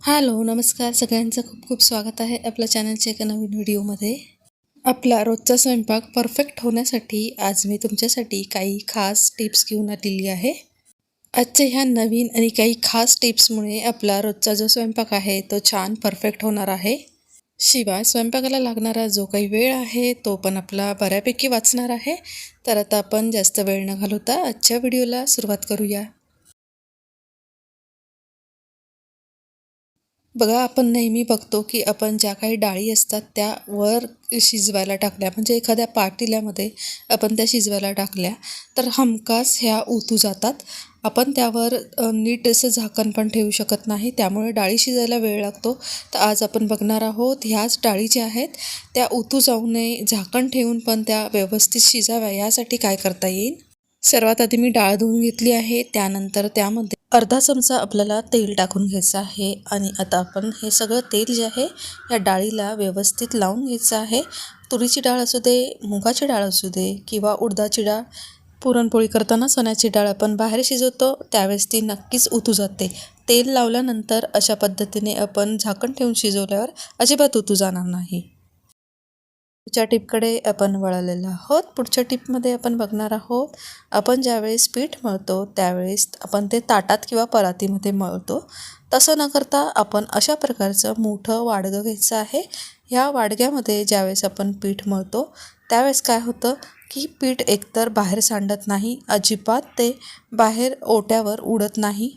Hello नमस्कार. सगळ्यांचं खूप खूप स्वागत आहे आपल्या चॅनलच्या एका नवीन व्हिडिओमध्ये. आपला रोजचा स्वयंपाक परफेक्ट होण्यासाठी आज मी तुमच्यासाठी काही खास टिप्स घेऊन आलेली आहे. आजच्या ह्या नवीन आणि काही खास टिप्समुळे आपला रोजचा जो स्वयंपाक आहे तो छान परफेक्ट होणार आहे. शिवाय स्वयंपाकाला लागणारा जो काही वेळ आहे तो पण आपला बऱ्यापैकी वाचणार आहे. तर आता आपण जास्त वेळ न घालवता आजच्या व्हिडिओला सुरुवात करूया. बघा आपण नेहमी बघतो की आपण ज्या काही डाळी असतात त्या वर शिजवायला टाकल्या. म्हणजे एखाद्या पाटील्यामध्ये आपण त्या शिजवायला टाकल्या तर हमखास ह्या उतू जातात. आपण त्यावर नीट असं झाकण पण ठेवू शकत नाही. त्यामुळे डाळी शिजायला वेळ लागतो. तर आज आपण बघणार आहोत ह्याच डाळी ज्या आहेत त्या उतू जाऊ नये झाकण ठेवून पण त्या व्यवस्थित शिजाव्या. यासाठी काय करता येईल? सर्वात आधी मी डाळ धुवून घेतली आहे. त्यानंतर त्यामध्ये अर्धा चमचा आपल्याला तेल टाकून घ्यायचं आहे आणि आता आपण हे सगळं तेल जे आहे या डाळीला व्यवस्थित लावून घ्यायचं आहे. तुरीची डाळ असू दे मुगाची डाळ असू दे किंवा उडदाची डाळ. पुरणपोळी करताना सोन्याची डाळ आपण बाहेर शिजवतो त्यावेळेस ती नक्कीच उतू जाते. तेल लावल्यानंतर अशा पद्धतीने आपण झाकण ठेवून शिजवल्यावर अजिबात उतू जाणार नाही. पुढच्या टिपकडे आपण वळलेलो आहोत. पुढच्या टिपमध्ये आपण बघणार आहोत आपण ज्यावेळेस पीठ मळतो त्यावेळेस आपण ते ताटात किंवा परातीमध्ये मळतो. तसं न करता आपण अशा प्रकारचं मोठं वाडगं घ्यायचं आहे. ह्या वाडग्यामध्ये ज्यावेळेस आपण पीठ मळतो त्यावेळेस काय होतं की पीठ एकतर बाहेर सांडत नाही अजिबात ते बाहेर ओट्यावर उडत नाही.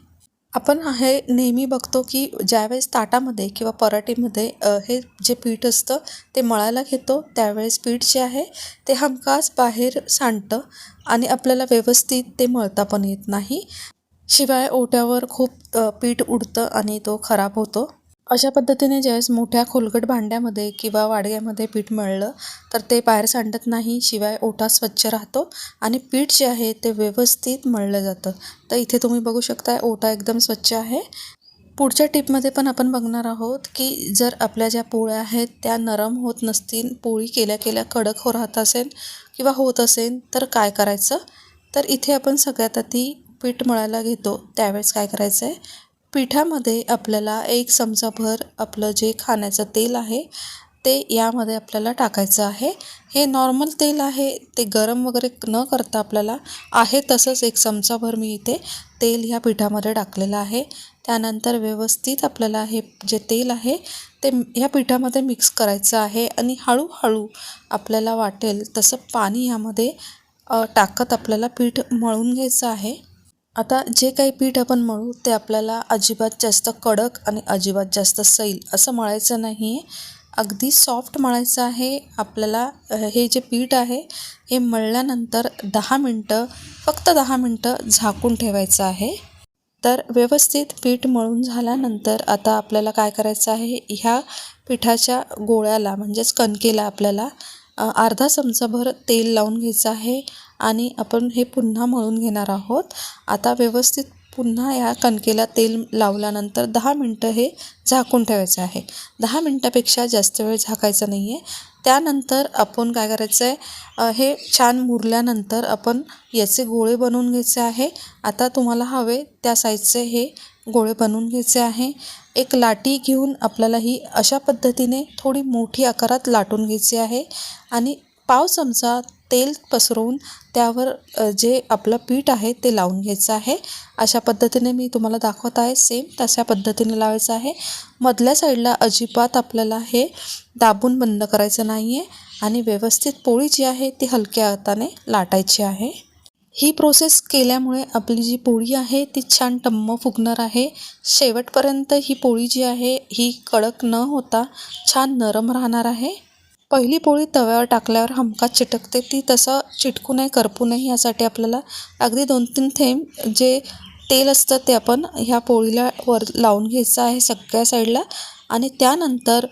आपण हे नेहमी बघतो की ज्यावेळेस ताटामध्ये किंवा पराठीमध्ये हे जे पीठ असतं ते मळायला घेतो त्यावेळेस पीठ जे आहे ते हमखास बाहेर सांडतं आणि आपल्याला व्यवस्थित ते मळता पण येत नाही. शिवाय ओट्यावर खूप पीठ उडतं आणि तो खराब होतो. अशा पद्धतीने ज्यावेळेस मोठ्या खोलगट भांड्यामध्ये किंवा वाडग्यामध्ये पीठ मळलं तर ते बाहेर सांडत नाही शिवाय ओटा स्वच्छ राहतो आणि पीठ जे आहे ते व्यवस्थित मळलं जातं. तर इथे तुम्ही बघू शकता ओटा एकदम स्वच्छ आहे. पुढच्या टिपमध्ये पण आपण बघणार आहोत की जर आपल्या ज्या पोळ्या आहेत त्या नरम होत नसतील पोळी केल्या केल्या कडक हो राहत असेल किंवा होत असेल तर काय करायचं? तर इथे आपण सगळ्यात आधी पीठ मळायला घेतो. त्यावेळेस काय करायचं आहे पिठामध्ये आपल्याला एक चमचाभर आपलं जे खाण्याचं तेल आहे ते यामध्ये आपल्याला टाकायचं आहे. हे नॉर्मल तेल आहे ते गरम वगैरे न करता आपल्याला आहे तसंच एक चमचाभर मी इथे तेल ह्या पिठामध्ये टाकलेलं आहे. त्यानंतर व्यवस्थित आपल्याला हे जे तेल आहे ते ह्या पिठामध्ये मिक्स करायचं आहे आणि हळूहळू आपल्याला वाटेल तसं पाणी ह्यामध्ये टाकत आपल्याला पीठ मळून घ्यायचं आहे. आता जे काही पीठ आपण मळू ते आपल्याला अजिबात जास्त कडक आणि अजिबात जास्त सैल असं मळायचं नाही. आहे अगदी सॉफ्ट मळायचं आहे. आपल्याला हे जे पीठ आहे हे मळल्यानंतर दहा मिनटं फक्त दहा मिनटं झाकून ठेवायचं आहे. तर व्यवस्थित पीठ मळून झाल्यानंतर आता आपल्याला काय करायचं आहे? ह्या पिठाच्या गोळ्याला म्हणजेच कणकेला आपल्याला अर्धा चमचाभर तेल लावून घ्यायचं आहे. आणि आपण हे पुन्हा मळून घेणार आहोत. आता व्यवस्थित पुन्हा या कणकेला तेल लावल्यानंतर दहा मिनटं हे झाकून ठेवायचं आहे. दहा मिनटापेक्षा जास्त वेळ झाकायचं नाही आहे त्यानंतर आपण काय करायचं आहे? हे छान मुरल्यानंतर आपण याचे गोळे बनवून घ्यायचे आहे. आता तुम्हाला हवे त्या साईजचे हे गोळे बनवून घ्यायचे आहे. एक लाटी घेऊन आपल्याला ही अशा पद्धतीने थोडी मोठी आकारात लाटून घ्यायची आहे. आणि पाव चमचा तेल पसरवून त्यावर जे आपलं पीठ आहे ते लावून घ्यायचं आहे. अशा पद्धतीने मी तुम्हाला दाखवत आहे. सेम तशा पद्धतीने लावायचं आहे. मधल्या साईडला अजिबात आपल्याला हे दाबून बंद करायचं नाही आहे आणि व्यवस्थित पोळी जी आहे ती हलक्या हाताने लाटायची आहे. ही प्रोसेस केल्यामुळे आपली जी पोळी आहे ती छान टम्म फुगणार आहे. शेवटपर्यंत ही पोळी जी आहे ही कडक न होता छान नरम राहणार आहे. पहिली पोळी तव्यावर टाकल्यावर हमखास चिटकते. ती तसं चिटकू नये करपू नये यासाठी आपल्याला अगदी दोन तीन थेंब जे तेल असतं ते आपण ह्या पोळीला वर लावून घ्यायचं आहे सगळ्या साईडला. आणि त्यानंतर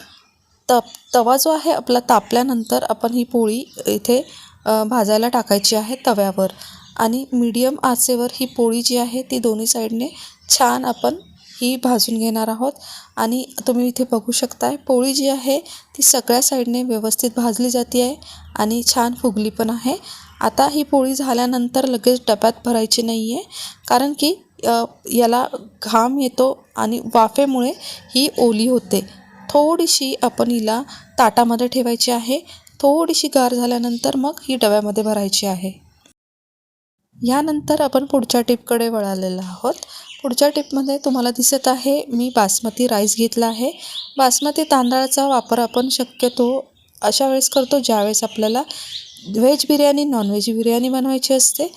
तप तवा जो आहे आपला तापल्यानंतर आपण ही पोळी इथे भाजायला टाकायची आहे तव्यावर. आणि मीडियम आचेवर ही पोळी जी आहे ती दोन्ही साईडने छान आपण ही भाजून घेणार आहोत. आणि तुम्ही इथे बघू शकताय पोळी जी आहे ती सगळ्या साईडने व्यवस्थित भाजली जाते आहे आणि छान फुगली पण आहे. आता ही पोळी झाल्यानंतर लगेच डब्यात भरायची नाही आहे कारण की याला घाम येतो आणि वाफेमुळे ही ओली होते. थोडीशी आपण हिला ताटामध्ये ठेवायची आहे. थोडीशी गार झाल्यानंतर मग ही डब्यामध्ये भरायची आहे. यानंतर आपण पुढच्या टिपकडे वळालेलो आहोत. पुढच्या टिपमध्ये तुम्हाला दिसत आहे मी बासमती राईस घेतला आहे. बासमती तांदळाचा वापर आपण शक्यतो अशा वेळेस करतो ज्यावेळेस आपल्याला व्हेज बिर्याणी नॉनव्हेज बिर्याणी बनवायची असते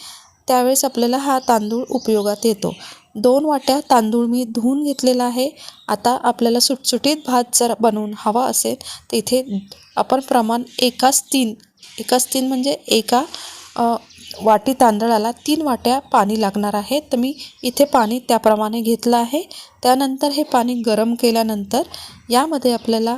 त्यावेळेस आपल्याला हा तांदूळ उपयोगात येतो. दोन वाट्या तांदूळ मी धुवून घेतलेला आहे. आता आपल्याला सुटसुटीत भात जर बनवून हवा असेल तर इथे आपण प्रमाण एकाच तीन एकाच तीन म्हणजे एका वाटी तांदळाला तीन वाट्या पाणी लागणार आहे. तर मी इथे पाणी त्याप्रमाणे घेतलं आहे. त्यानंतर हे पाणी गरम केल्यानंतर यामध्ये आपल्याला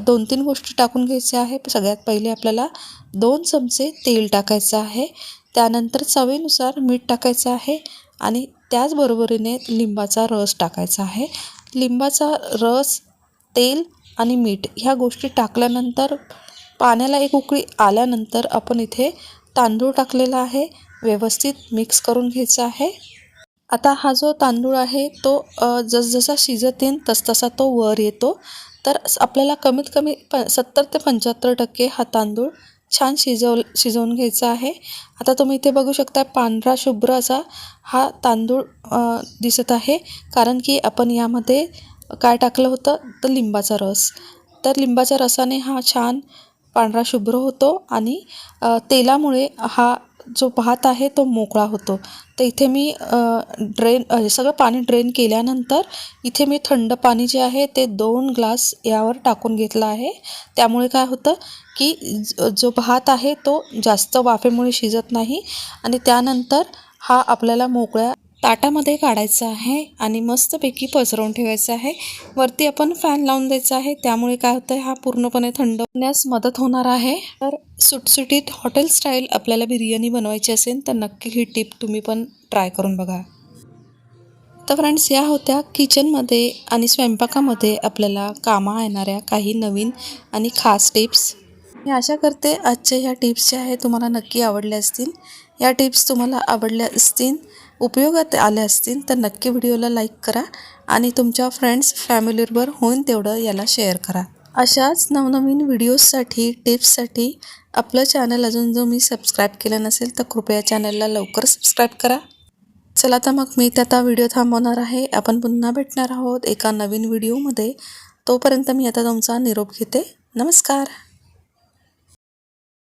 दोन तीन गोष्टी टाकून घ्यायच्या आहे. सगळ्यात पहिले आपल्याला दोन चमचे तेल टाकायचं आहे. त्यानंतर चवीनुसार मीठ टाकायचं आहे आणि त्याचबरोबरीने लिंबाचा रस टाकायचा आहे. लिंबाचा रस तेल आणि मीठ ह्या गोष्टी टाकल्यानंतर पाण्याला एक उकळी आल्यानंतर आपण इथे तांदूळ टाकलेला आहे व्यवस्थित मिक्स करून घ्यायचा आहे. आता हा जो तांदूळ आहे तो जसजसा शिजत येईल तसतसा तो वर येतो. तर आपल्याला कमीत कमी प सत्तर ते पंच्याहत्तर टक्के हा तांदूळ छान शिजव शिजवून घ्यायचा आहे. आता तुम्ही इथे बघू शकता पांढरा शुभ्र असा हा तांदूळ दिसत आहे. कारण की आपण यामध्ये काय टाकलं होतं? तर लिंबाचा रस. तर लिंबाच्या रसाने हा छान पांढरा शुभ्र होतो आणि तेलामुळे हा जो भात आहे तो मोकळा होतो. तर इथे मी ड्रेन सगळं पाणी ड्रेन केल्यानंतर इथे मी थंड पाणी जे आहे ते दोन ग्लास यावर टाकून घेतलं आहे. त्यामुळे काय होतं की जो भात आहे तो जास्त वाफेमुळे शिजत नाही आणि त्यानंतर हा आपल्याला मोकळ्या ताटामध्ये काढायचं आहे आणि मस्तपैकी पसरवून ठेवायचं आहे. वरती आपण फॅन लावून द्यायचा आहे. त्यामुळे काय होतं हा पूर्णपणे थंड होण्यास मदत होणार आहे. तर सुटसुटीत हॉटेल स्टाईल आपल्याला बिर्याणी बनवायची असेल तर नक्की ही टिप तुम्ही पण ट्राय करून बघा. तर फ्रेंड्स या होत्या किचनमध्ये आणि स्वयंपाकामध्ये आपल्याला कामा येणाऱ्या काही नवीन आणि खास टिप्स मी आशा करते आजच्या ह्या टिप्स ज्या आहेत तुम्हाला नक्की आवडल्या असतील. या टिप्स तुम्हाला आवडल्या असतील उपयोगात आले असतील तर नक्की व्हिडिओला लाईक करा आणि तुमच्या फ्रेंड्स फॅमिलीवर होऊन तेवढं याला शेअर करा. अशाच नवनवीन व्हिडिओजसाठी टिप्ससाठी आपलं चॅनल अजून जो मी सबस्क्राईब केलं नसेल तर कृपया चॅनलला लवकर सबस्क्राईब करा. चला तर मग मी इथे आता व्हिडिओ थांबवणार आहे. आपण पुन्हा भेटणार आहोत एका नवीन व्हिडिओमध्ये तोपर्यंत मी आता तुमचा निरोप घेते. नमस्कार.